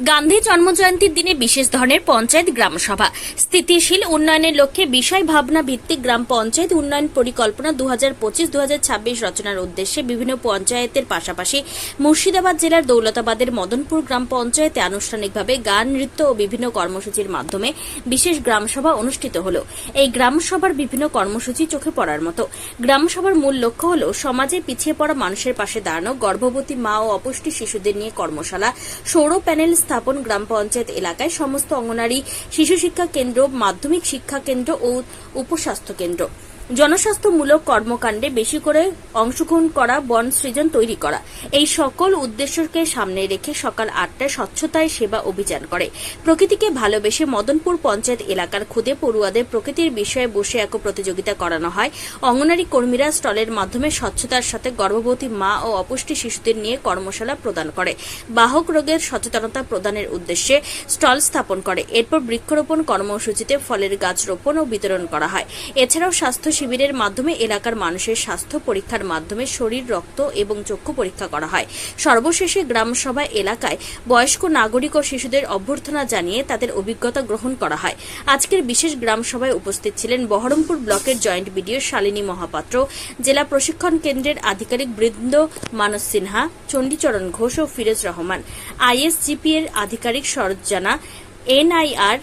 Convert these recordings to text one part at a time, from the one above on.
গান্ধী জন্মজয়ন্তীর দিনে বিশেষ ধরনের পঞ্চায়েত গ্রাম সভা স্থিতিশীল উন্নয়নের লক্ষ্যে বিষয় ভাবনা ভিত্তিক গ্রাম পঞ্চায়েত উন্নয়ন পরিকল্পনা দু হাজার পঁচিশ দু রচনার উদ্দেশ্যে বিভিন্ন পঞ্চায়েতের পাশাপাশি মুর্শিদাবাদ জেলার দৌলতাবাদের মদনপুর গ্রাম পঞ্চায়েতে আনুষ্ঠানিকভাবে গান, নৃত্য ও বিভিন্ন কর্মসূচির মাধ্যমে বিশেষ গ্রাম সভা অনুষ্ঠিত হল। এই গ্রাম সভার বিভিন্ন কর্মসূচি চোখে পড়ার মতো। গ্রাম সভার মূল লক্ষ্য হল সমাজে পিছিয়ে পড়া মানুষের পাশে দাঁড়ানো, গর্ভবতী মা ও অপুষ্টি শিশুদের নিয়ে কর্মশালা, সৌর প্যানেল স্থাপন গ্রাম পঞ্চায়েত এলাকায় সমস্ত অঙ্গনারী, শিশু শিক্ষা কেন্দ্র, মাধ্যমিক শিক্ষা কেন্দ্র ও উপস্বাস্থ্য কেন্দ্র। জনস্বাস্থ্যমূলক কর্মকাণ্ডে বেশি করে অংশগ্রহণ করা, বন সৃজন তৈরি করা। এই সকল উদ্দেশ্যকে সামনে রেখে সকাল আটটায় স্বচ্ছতায় সেবা অভিযান করে। প্রকৃতিকে ভালোবেসে মদনপুর পঞ্চায়েত এলাকার খুদে পড়ুয়াদের প্রকৃতির বিষয়ে বসে এক প্রতিযোগিতা করানো হয়। অঙ্গনারী কর্মীরা স্টলের মাধ্যমে স্বচ্ছতার সাথে গর্ভবতী মা ও অপুষ্টি শিশুদের নিয়ে কর্মশালা প্রদান করে। বাহক রোগের সচেতনতা প্রদানের উদ্দেশ্যে স্টল স্থাপন করে। এরপর বৃক্ষরোপণ কর্মসূচিতে ফলের গাছ রোপণ ও বিতরণ করা হয়। এছাড়াও স্বাস্থ্য শিবিরের মাধ্যমে এলাকার মানুষের স্বাস্থ্য পরীক্ষার মাধ্যমে শরীর, রক্ত এবং চক্ষু পরীক্ষা করা হয়। সর্বশেষে গ্রাম সভা এলাকায় বয়স্ক নাগরিক ও শিশুদের অভ্যর্থনা জানিয়ে তাদের অভিজ্ঞতা গ্রহণ করা হয়। আজকের বিশেষ গ্রাম সভায় উপস্থিত ছিলেন বহরমপুর ব্লকের জয়েন্ট বিডিও শালিনী মহাপাত্র, জেলা প্রশিক্ষণ কেন্দ্রের আধিকারিক বৃন্দ মানস সিনহা, চণ্ডীচরণ ঘোষ ও ফিরোজ রহমান আইএসজিপি এর আধিকারিক শরৎ জানা, এনআইআর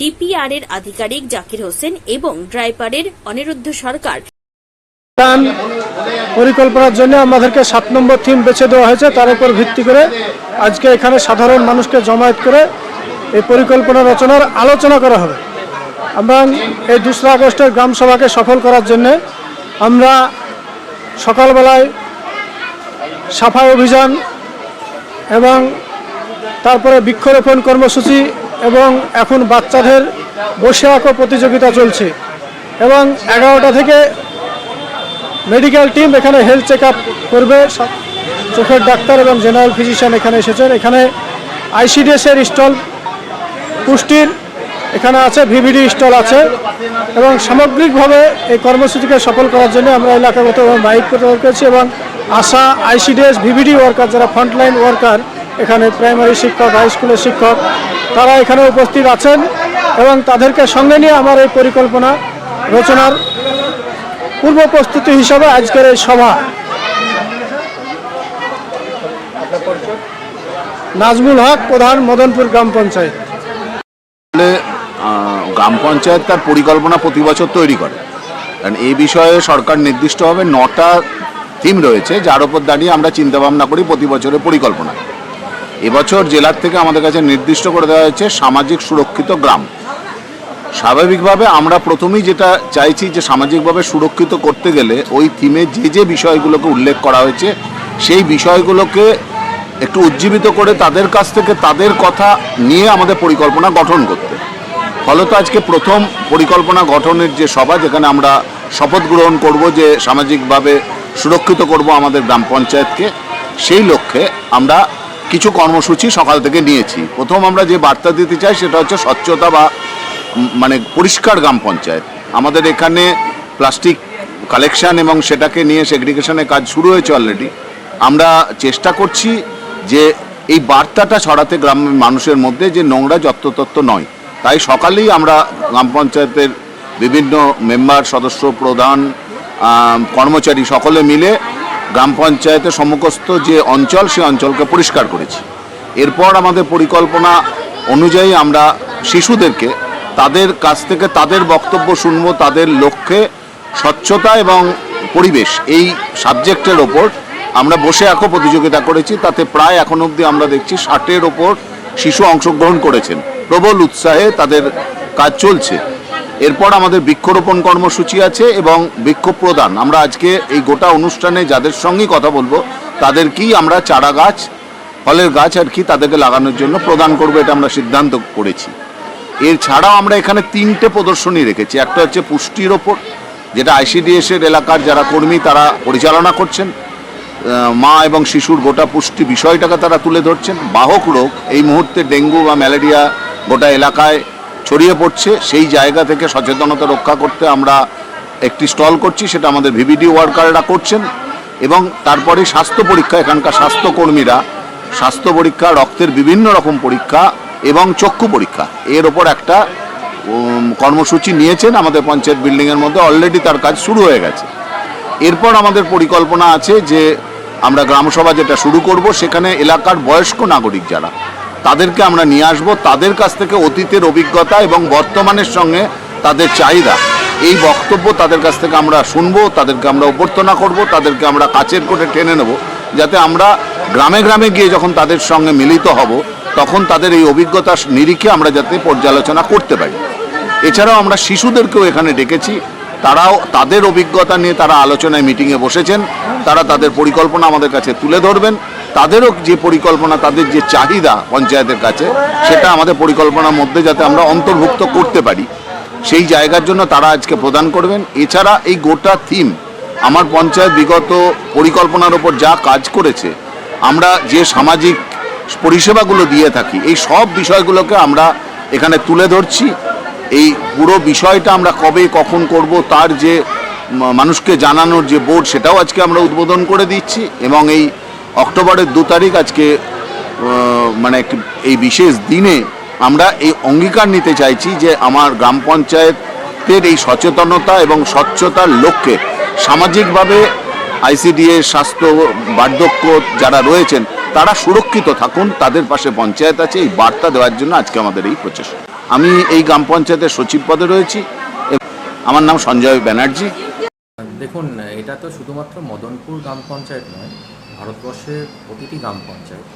ডিপিআর এর আধিকারিক জাকির হোসেন এবং ড্রাইভারের অনিরুদ্ধ সরকার। পরিকল্পনার জন্য আমাদেরকে সাত নম্বর থিম বেছে দেওয়া হয়েছে। তার উপর ভিত্তি করে আজকে এখানে সাধারণ মানুষকে জমায়েত করে এই পরিকল্পনা রচনার আলোচনা করা হবে। এবং এই দোসরা আগস্টের গ্রাম সভাকে সফল করার জন্য আমরা সকালবেলায় সাফাই অভিযান এবং তারপরে বৃক্ষরোপণ কর্মসূচি এবং এখন বাচ্চাদের বসে আঁকো প্রতিযোগিতা চলছে। এবং এগারোটা থেকে মেডিকেল টিম এখানে হেলথ চেক করবে। চোখের ডাক্তার এবং জেনারেল ফিজিশিয়ান এখানে এসেছেন। এখানে আইসিডিএস এর স্টল পুষ্টির এখানে আছে, ভিভিডি স্টল আছে। এবং সামগ্রিকভাবে এই কর্মসূচিকে সফল করার জন্য আমরা এলাকাগত মাইক প্রদান করেছি এবং আশা আইসিডিএস, ভিভিডি ওয়ার্কার, যারা ফ্রন্টলাইন ওয়ার্কার এখানে প্রাইমারি শিক্ষক হাই স্কুলের শিক্ষক তারা এখানে উপস্থিত আছেন এবং তাদেরকে সঙ্গে নিয়ে আমার এই পরিকল্পনা রচনার পূর্ব প্রস্তুতি হিসাবে আজকের এই সভা। নাজমুল হক, প্রধান মদনপুর গ্রাম পঞ্চায়েত। গ্রাম পঞ্চায়েত তার পরিকল্পনা প্রতি বছর তৈরি করে। কারণ এই বিষয়ে সরকার নির্দিষ্টভাবে নটা থিম রয়েছে, যার উপর দাঁড়িয়ে আমরা চিন্তা ভাবনা করি প্রতি বছরের পরিকল্পনা। এবছর জেলার থেকে আমাদের কাছে নির্দিষ্ট করে দেওয়া হয়েছে সামাজিক সুরক্ষিত গ্রাম। স্বাভাবিকভাবে আমরা প্রথমেই যেটা চাইছি যে সামাজিকভাবে সুরক্ষিত করতে গেলে ওই থিমে যে যে বিষয়গুলোকে উল্লেখ করা হয়েছে, সেই বিষয়গুলোকে একটু উজ্জীবিত করে তাদের কাছ থেকে তাদের কথা নিয়ে আমাদের পরিকল্পনা গঠন করতে। ফলত আজকে প্রথম পরিকল্পনা গঠনের যে সভা, যেখানে আমরা শপথ গ্রহণ করব যে সামাজিকভাবে সুরক্ষিত করব আমাদের গ্রাম পঞ্চায়েতকে, সেই লক্ষ্যে আমরা কিছু কর্মসূচি সকাল থেকে নিয়েছি। প্রথম আমরা যে বার্তা দিতে চাই সেটা হচ্ছে স্বচ্ছতা বা মানে পরিষ্কার গ্রাম পঞ্চায়েত। আমাদের এখানে প্লাস্টিক কালেকশন এবং সেটাকে নিয়ে সেগ্রিগেশনের কাজ শুরু হয়েছে অলরেডি আমরা চেষ্টা করছি যে এই বার্তাটা ছড়াতে গ্রামের মানুষের মধ্যে যে নোংরা যত্রতত্ত্ব নয়। তাই সকালেই আমরা গ্রাম পঞ্চায়েতের বিভিন্ন মেম্বার সদস্য প্রধান কর্মচারী সকলে মিলে গ্রাম পঞ্চায়েতের সম্মুখস্থ যে অঞ্চল সেই অঞ্চলকে পরিষ্কার করেছি। এরপর আমাদের পরিকল্পনা অনুযায়ী আমরা শিশুদেরকে তাদের কাছ থেকে তাদের বক্তব্য শুনব, তাদের লক্ষ্যে স্বচ্ছতা এবং পরিবেশ এই সাবজেক্টের ওপর আমরা বসে আঁকো প্রতিযোগিতা করেছি। তাতে প্রায় এখন অবধি আমরা দেখছি ষাটের ওপর শিশু অংশগ্রহণ করেছেন। প্রবল উৎসাহে তাদের কাজ চলছে। এরপর আমাদের বৃক্ষরোপণ কর্মসূচি আছে এবং বৃক্ষ প্রদান আমরা আজকে এই গোটা অনুষ্ঠানে যাদের সঙ্গেই কথা বলব, তাদেরকেই আমরা চারা গাছ, ফলের গাছ আর কি তাদেরকে লাগানোর জন্য প্রদান করব, এটা আমরা সিদ্ধান্ত করেছি। এর ছাড়াও আমরা এখানে তিনটে প্রদর্শনী রেখেছি। একটা হচ্ছে পুষ্টির ওপর, যেটা আইসিডিএস এর এলাকার যারা কর্মী, তারা পরিচালনা করছেন। মা এবং শিশুর গোটা পুষ্টি বিষয়টাকে তারা তুলে ধরছেন। বাহক রোগ, এই মুহূর্তে ডেঙ্গু বা ম্যালেরিয়া গোটা এলাকায় ছড়িয়ে পড়ছে, সেই জায়গা থেকে সচেতনতা রক্ষা করতে আমরা একটি স্টল করছি, সেটা আমাদের ভিভিডি ওয়ার্কাররা করছেন এবং তারপরে স্বাস্থ্য পরীক্ষা, এখানকার স্বাস্থ্যকর্মীরা স্বাস্থ্য পরীক্ষা, রক্তের বিভিন্ন রকম পরীক্ষা এবং চক্ষু পরীক্ষা, এর ওপর একটা কর্মসূচি নিয়েছেন আমাদের পঞ্চায়েত বিল্ডিংয়ের মধ্যে অলরেডি তার কাজ শুরু হয়ে গেছে। এরপর আমাদের পরিকল্পনা আছে যে আমরা গ্রামসভা যেটা শুরু করব, সেখানে এলাকার বয়স্ক নাগরিক যারা তাদেরকে আমরা নিয়ে আসব, তাদের কাছ থেকে অতীতের অভিজ্ঞতা এবং বর্তমানের সঙ্গে তাদের চাহিদা। এই বক্তব্য তাদের কাছ থেকে আমরা শুনব, তাদেরকে আমরা অভ্যর্থনা করব, তাদেরকে আমরা কাছের করে টেনে নেব, যাতে আমরা গ্রামে গ্রামে গিয়ে যখন তাদের সঙ্গে মিলিত হব, তখন তাদের এই অভিজ্ঞতার নিরিখে আমরা যাতে পর্যালোচনা করতে পারি। এছাড়াও আমরা শিশুদেরকেও এখানে ডেকেছি। তারাও, তাদের অভিজ্ঞতা নিয়ে তারা আলোচনায় মিটিংয়ে বসেছেন। তারা তাদের পরিকল্পনা আমাদের কাছে তুলে ধরবেন। তাদেরও যে পরিকল্পনা, তাদের যে চাহিদা পঞ্চায়েতের কাছে, সেটা আমাদের পরিকল্পনার মধ্যে যাতে আমরা অন্তর্ভুক্ত করতে পারি। সেই জায়গার জন্য তারা আজকে প্রদান করবেন। এছাড়া এই গোটা থিম, আমার পঞ্চায়েত বিগত পরিকল্পনার ওপর যা কাজ করেছে, আমরা যে সামাজিক পরিষেবাগুলো দিয়ে থাকি, এই সব বিষয়গুলোকে আমরা এখানে তুলে ধরছি। এই পুরো বিষয়টা আমরা কবে, কখন করব, তার যে, মানুষকে জানানোর যে বোর্ড, সেটাও আজকে আমরা উদ্বোধন করে দিচ্ছি এবং এই অক্টোবরের দু তারিখ আজকে মানে এই বিশেষ দিনে আমরা এই অঙ্গীকার নিতে চাইছি যে আমার গ্রাম পঞ্চায়েতের এই সচেতনতা এবং স্বচ্ছতার লক্ষ্যে সামাজিকভাবে আইসিডিএস স্বাস্থ্য বার্ধক্য যারা রয়েছেন, তারা সুরক্ষিত থাকুন, তাদের পাশে পঞ্চায়েত আছে, এই বার্তা দেওয়ার জন্য আজকে আমাদের এই প্রচেষ্টা। আমি এই গ্রাম পঞ্চায়েতের সচিব পদে রয়েছি। আমার নাম সঞ্জয় ব্যানার্জি। দেখুন, এটা তো শুধুমাত্র মদনপুর গ্রাম পঞ্চায়েত নয় ভারতবর্ষের প্রতিটি গ্রাম পঞ্চায়েত,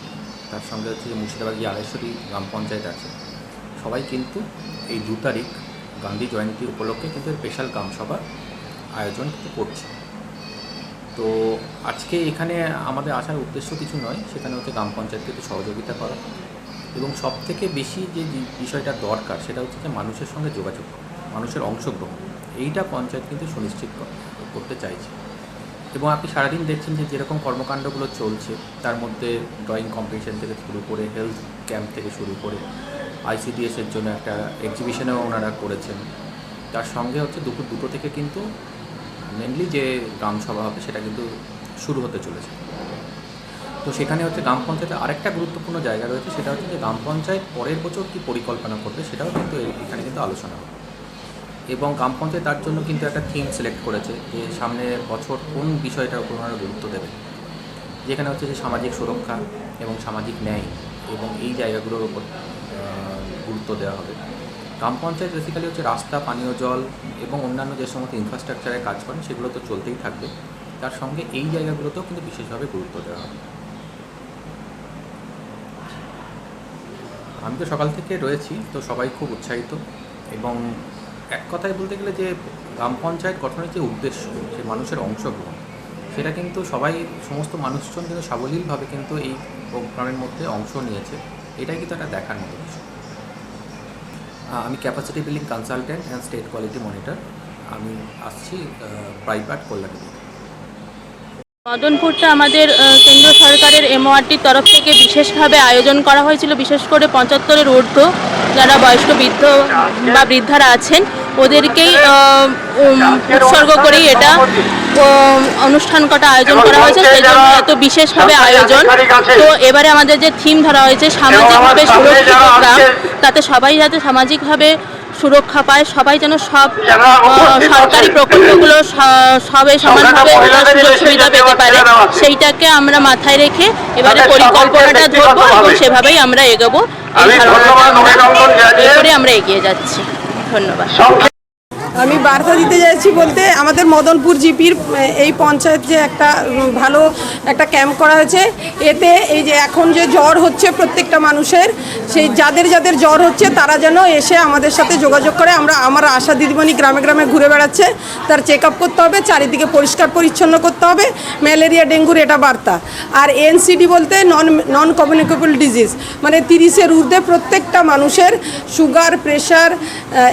তার সঙ্গে হচ্ছে যে মুর্শিদাবাদ যে আড়াইশোটি গ্রাম পঞ্চায়েত আছে, সবাই কিন্তু এই দু তারিখ গান্ধী জয়ন্তী উপলক্ষে কিন্তু স্পেশাল গ্রামসভা আয়োজন করছে। তো আজকে এখানে আমাদের আসার উদ্দেশ্য কিছু নয়, সেখানে হচ্ছে গ্রাম পঞ্চায়েতকে একটু সহযোগিতা করা এবং সব থেকে বেশি যে বিষয়টা দরকার সেটা হচ্ছে যে মানুষের সঙ্গে যোগাযোগ মানুষের অংশগ্রহণ, এইটা পঞ্চায়েত কিন্তু সুনিশ্চিত করতে চাইছে। এবং আপনি সারাদিন দেখছেন যে যেরকম কর্মকাণ্ডগুলো চলছে, তার মধ্যে ড্রয়িং কম্পিটিশন থেকে শুরু করে, হেলথ ক্যাম্প থেকে শুরু করে আইসিডিএস এর জন্য একটা এক্সিবিশনেও ওনারা করেছেন। তার সঙ্গে হচ্ছে দুপুর দুটো থেকে কিন্তু মেনলি যে গ্রাম সভা হবে সেটা কিন্তু শুরু হতে চলেছে। তো সেখানে হচ্ছে গ্রাম পঞ্চায়েতের আরেকটা গুরুত্বপূর্ণ জায়গা রয়েছে, সেটা হচ্ছে যে গ্রাম পঞ্চায়েত পরের বছর কী পরিকল্পনা করবে সেটাও কিন্তু এখানে কিন্তু আলোচনা হবে। এবং গ্রাম পঞ্চায়েত তার জন্য কিন্তু একটা থিম সিলেক্ট করেছে যে সামনে বছর কোন বিষয়টার উপর ওনারা গুরুত্ব দেবে। যেখানে হচ্ছে যে সামাজিক সুরক্ষা এবং সামাজিক ন্যায় এবং এই জায়গাগুলোর উপর গুরুত্ব দেওয়া হবে। গ্রাম পঞ্চায়েত বেসিক্যালি হচ্ছে রাস্তা, পানীয় জল এবং অন্যান্য যে সমস্ত ইনফ্রাস্ট্রাকচারে কাজ করেন সেগুলো তো চলতেই থাকবে। তার সঙ্গে এই জায়গাগুলোতেও কিন্তু বিশেষভাবে গুরুত্ব দেওয়া হবে। আমি তো সকাল থেকে রয়েছি, তো সবাই খুব উৎসাহিত এবং এক কথায় বলতে গেলে যে গ্রাম পঞ্চায়েত গঠনের যে উদ্দেশ্য, যে মানুষের অংশগ্রহণ, সেটা কিন্তু সবাই, সমস্ত মানুষজন কিন্তু সাবলীলভাবে কিন্তু এই প্রোগ্রামের মধ্যে অংশ নিয়েছে। এটাই কিন্তু একটা দেখার মতো বিষয় আমি capacity building consultant and state quality monitor আমি আসছি প্রাইভেট কল্যাণী। মদনপুরটা আমাদের কেন্দ্র সরকারের এমওআরটির তরফ থেকে বিশেষভাবে আয়োজন করা হয়েছিল। বিশেষ করে পঁচাত্তরের ঊর্ধ্ব যারা বয়স্ক বৃদ্ধ বা বৃদ্ধারা আছেন ওদেরকেই উৎসর্গ করেই এটা অনুষ্ঠান কটা আয়োজন করা হয়েছে সেই জন্য এত বিশেষভাবে আয়োজন। তো এবারে আমাদের যে থিম ধরা হয়েছে সামাজিকভাবে সুরক্ষিত গ্রাম তাতে সবাই যাতে সামাজিকভাবে সুরক্ষা পায় সবাই যেন সব সরকারি প্রকল্পগুলো স- সবে সমানভাবে সুযোগ সুবিধা পেতে পারে সেইটাকে আমরা মাথায় রেখে এবারে পরিকল্পনাটা ধরবো এবং সেভাবেই আমরা এগোবো। এই ধারণাটা করে আমরা এগিয়ে যাচ্ছি। ধন্যবাদ। আমি বার্তা দিতে যাচ্ছি বলতে আমাদের মদনপুর জিপির এই পঞ্চায়েত যে একটা ভালো একটা ক্যাম্প করা হয়েছে। এতে এই যে এখন যে জ্বর হচ্ছে প্রত্যেকটা মানুষের, সেই যাদের যাদের জ্বর হচ্ছে তারা যেন এসে আমাদের সাথে যোগাযোগ করে। আমরা, আমার আশা দিদিমণি গ্রামে গ্রামে ঘুরে বেড়াচ্ছে, তার চেক আপ করতে হবে, চারিদিকে পরিষ্কার পরিচ্ছন্ন করতে হবে, ম্যালেরিয়া, ডেঙ্গুর এটা বার্তা। আর এনসিডি বলতে নন নন কমিউনিকেবল ডিজিজ মানে তিরিশের ঊর্ধ্বে প্রত্যেকটা মানুষের সুগার, প্রেশার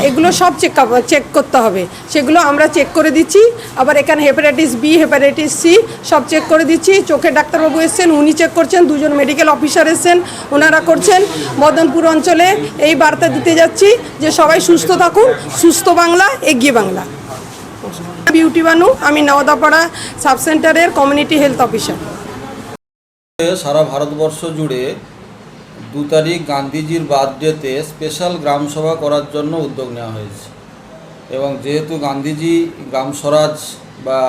এগুলো সব চেক চেক করতে হবে। সেগুলো আমরা চেক করে দিচ্ছি। আবার এখানে হেপাটাইটিস বি হেপাটাইটিস সি সব চেক করে দিচ্ছি। চোখের ডাক্তারবাবু এসছেন, উনি চেক করছেন, দুজন মেডিকেল অফিসার এসছেন, ওনারা করছেন। মদনপুর অঞ্চলে এই বার্তা দিতে যাচ্ছি যে সবাই সুস্থ থাকুন, সুস্থ বাংলা, এগিয়ে বাংলা। বিউটি বানু, আমি নওদাপাড়া সাব সেন্টারের কমিউনিটি হেলথ অফিসার। সারা ভারতবর্ষ জুড়ে দু তারিখ গান্ধীজির বার্থডেতে স্পেশাল গ্রাম সভা করার জন্য উদ্যোগ নেওয়া হয়েছে। এবং যেহেতু গান্ধীজি গ্রাম স্বরাজ বা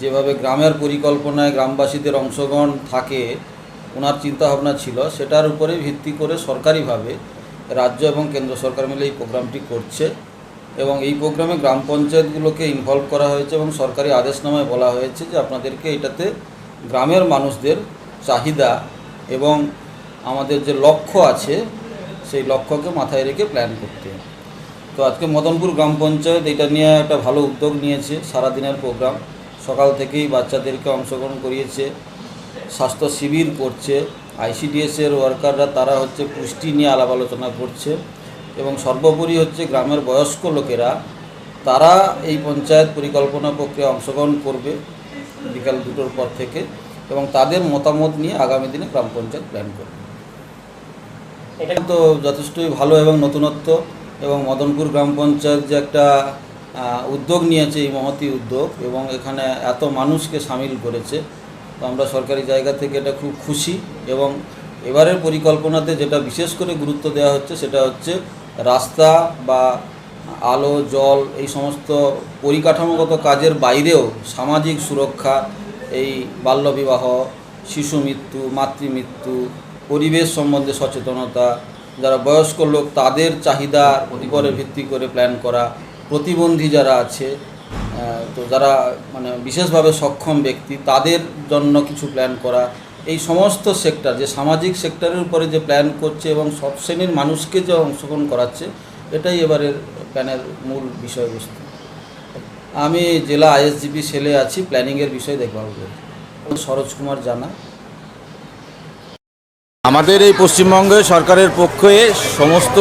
যেভাবে গ্রামের পরিকল্পনায় গ্রামবাসীদের অংশগ্রহণ থাকে, ওনার চিন্তাভাবনা ছিল, সেটার উপরে ভিত্তি করে সরকারিভাবে রাজ্য এবং কেন্দ্র সরকার মিলে এই প্রোগ্রামটি করছে। এবং এই প্রোগ্রামে গ্রাম পঞ্চায়েতগুলোকে ইনভলভ করা হয়েছে এবং সরকারি আদেশনামায় বলা হয়েছে যে আপনাদেরকে এটাতে গ্রামের মানুষদের চাহিদা এবং আমাদের যে লক্ষ্য আছে, সেই লক্ষ্যকে মাথায় রেখে প্ল্যান করতে। তো আজকে মদনপুর গ্রাম পঞ্চায়েত এটা নিয়ে একটা ভালো উদ্যোগ নিয়েছে, সারাদিনের প্রোগ্রাম। সকাল থেকেই বাচ্চাদেরকে অংশগ্রহণ করিয়েছে, স্বাস্থ্য শিবির করছে আইসিডিএসের ওয়ার্কাররা তারা হচ্ছে পুষ্টি নিয়ে আলাপ আলোচনা করছে। এবং সর্বোপরি হচ্ছে গ্রামের বয়স্ক লোকেরা, তারা এই পঞ্চায়েত পরিকল্পনা প্রক্রিয়া অংশগ্রহণ করবে বিকাল দুটোর পর থেকে এবং তাদের মতামত নিয়ে আগামী দিনে গ্রাম পঞ্চায়েত প্ল্যান করবে। এটা তো যথেষ্টই ভালো এবং নতুনত্ব এবং মদনপুর গ্রাম পঞ্চায়েত যে একটা উদ্যোগ নিয়েছে এই মহতি উদ্যোগ এবং এখানে এত মানুষকে সামিল করেছে, তো আমরা সরকারি জায়গা থেকে এটা খুব খুশি এবং এবারের পরিকল্পনাতে যেটা বিশেষ করে গুরুত্ব দেওয়া হচ্ছে সেটা হচ্ছে রাস্তা বা আলো, জল এই সমস্ত পরিকাঠামোগত কাজের বাইরেও সামাজিক সুরক্ষা, এই বাল্যবিবাহ, শিশু মৃত্যু মাতৃমৃত্যু পরিবেশ সম্বন্ধে সচেতনতা, যারা বয়স্ক লোক তাদের চাহিদা উপরে ভিত্তি করে প্ল্যান করা, প্রতিবন্ধী যারা আছে তো যারা মানে বিশেষভাবে সক্ষম ব্যক্তি, তাদের জন্য কিছু প্ল্যান করা এই সমস্ত সেক্টর যে সামাজিক সেক্টরের উপরে যে প্ল্যান করছে এবং সব শ্রেণির মানুষকে যে অংশগ্রহণ করাচ্ছে, এটাই এবারের প্ল্যানের মূল বিষয়বস্তু। আমি জেলা আইএসজিপি সেলে আছি প্ল্যানিংয়ের বিষয়ে দেখভাল করি সরোজ কুমার জানা। আমাদের এই পশ্চিমবঙ্গে সরকারের পক্ষে সমস্ত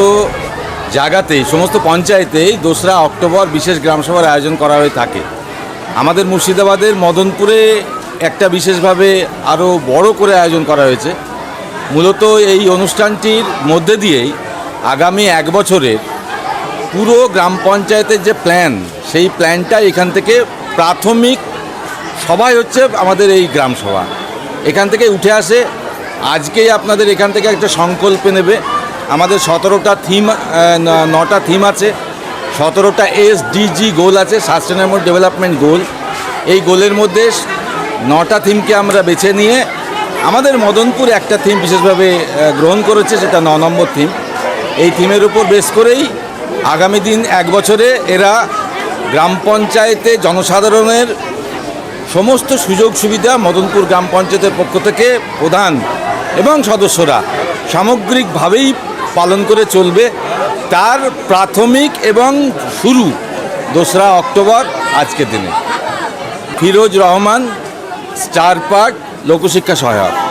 জায়গাতেই, সমস্ত পঞ্চায়েতেই দোসরা অক্টোবর বিশেষ গ্রামসভার আয়োজন করা হয়ে থাকে। আমাদের মুর্শিদাবাদের মদনপুরে একটা বিশেষভাবে আরও বড় করে আয়োজন করা হয়েছে। মূলত এই অনুষ্ঠানটির মধ্যে দিয়েই আগামী এক বছরের পুরো গ্রাম পঞ্চায়েতের যে প্ল্যান সেই প্ল্যানটা এখান থেকে প্রাথমিক সবাই হচ্ছে আমাদের এই গ্রাম সভা। এখান থেকে উঠে আসে, আজকেই আপনাদের এখান থেকে একটা সংকল্পে নেবে। আমাদের সতেরোটা থিম নটা থিম আছে। সতেরোটা এস এসডিজি গোল আছে সাস্টেনেবল ডেভেলপমেন্ট গোল এই গোলের মধ্যে নটা থিমকে আমরা বেছে নিয়ে আমাদের মদনপুর একটা থিম বিশেষভাবে গ্রহণ করেছে, সেটা ন নম্বর থিম। এই থিমের উপর বেশ করেই আগামী দিন এক বছরে এরা গ্রাম পঞ্চায়েতে জনসাধারণের সমস্ত সুযোগ সুবিধা মদনপুর গ্রাম পঞ্চায়েতের পক্ষ থেকে প্রধান এবং সদস্যরা সামগ্রিকভাবেই পালন করে চলবে। তার প্রাথমিক এবং শুরু দোসরা অক্টোবর আজকের দিনে। ফিরোজ রহমান স্টার পার্ক লোকশিক্ষা সহায়ক